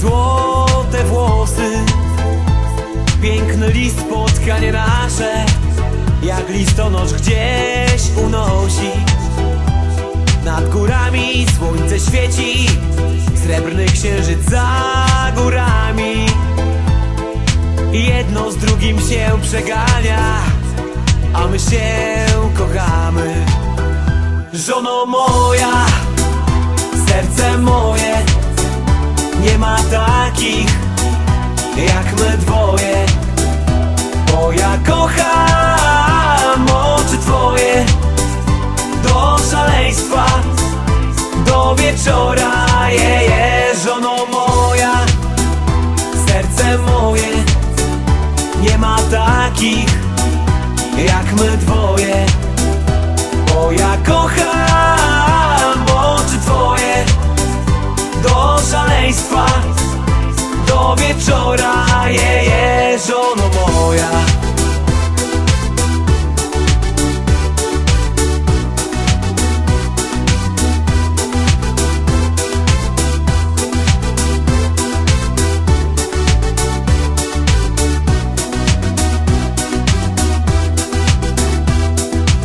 złote włosy. Piękny list, spotkanie nasze Jak listonosz gdzieś unosi. Nad górami słońce świeci Srebrny księżyc za górami. Jedno z drugim się przegania A my się kochamy. Żono moja Jak my dwoje Bo ja kocham oczy twoje. Do szaleństwa Do wieczora je, je, Żono moja. Serce moje Nie ma takich Jak my dwoje. Bo ja kocham oczy twoje. Do szaleństwa Do wieczora je, je, żono moja.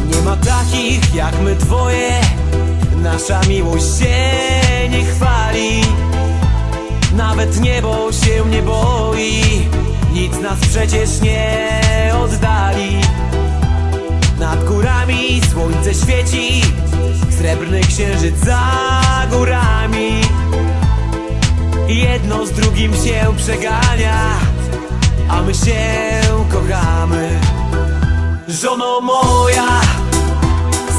Nie ma takich jak my dwoje. Nasza miłość się nie chwali Nawet niebo się nie boi Nic nas przecież nie oddali. Nad górami słońce świeci Srebrny księżyc za górami. Jedno z drugim się przegania A my się kochamy. Żono moja,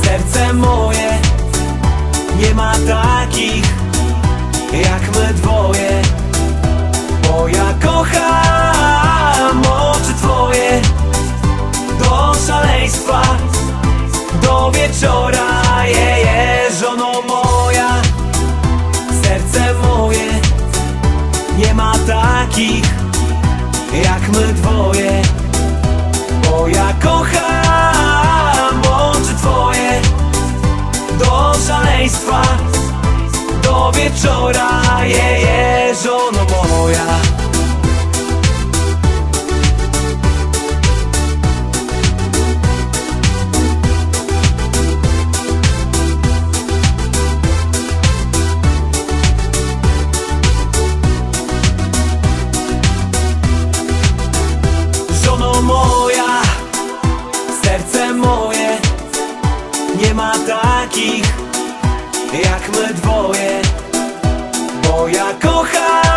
serce moje Nie ma takich jak my dwoje Bo ja kocham oczy twoje. Do szaleństwa, do wieczora je, je, Żono moja, serce moje Nie ma takich jak my dwoje bo ja kocham je, je, żono moja. Żono moja, serce moje Nie ma takich jak my dwoje Bo ja kocham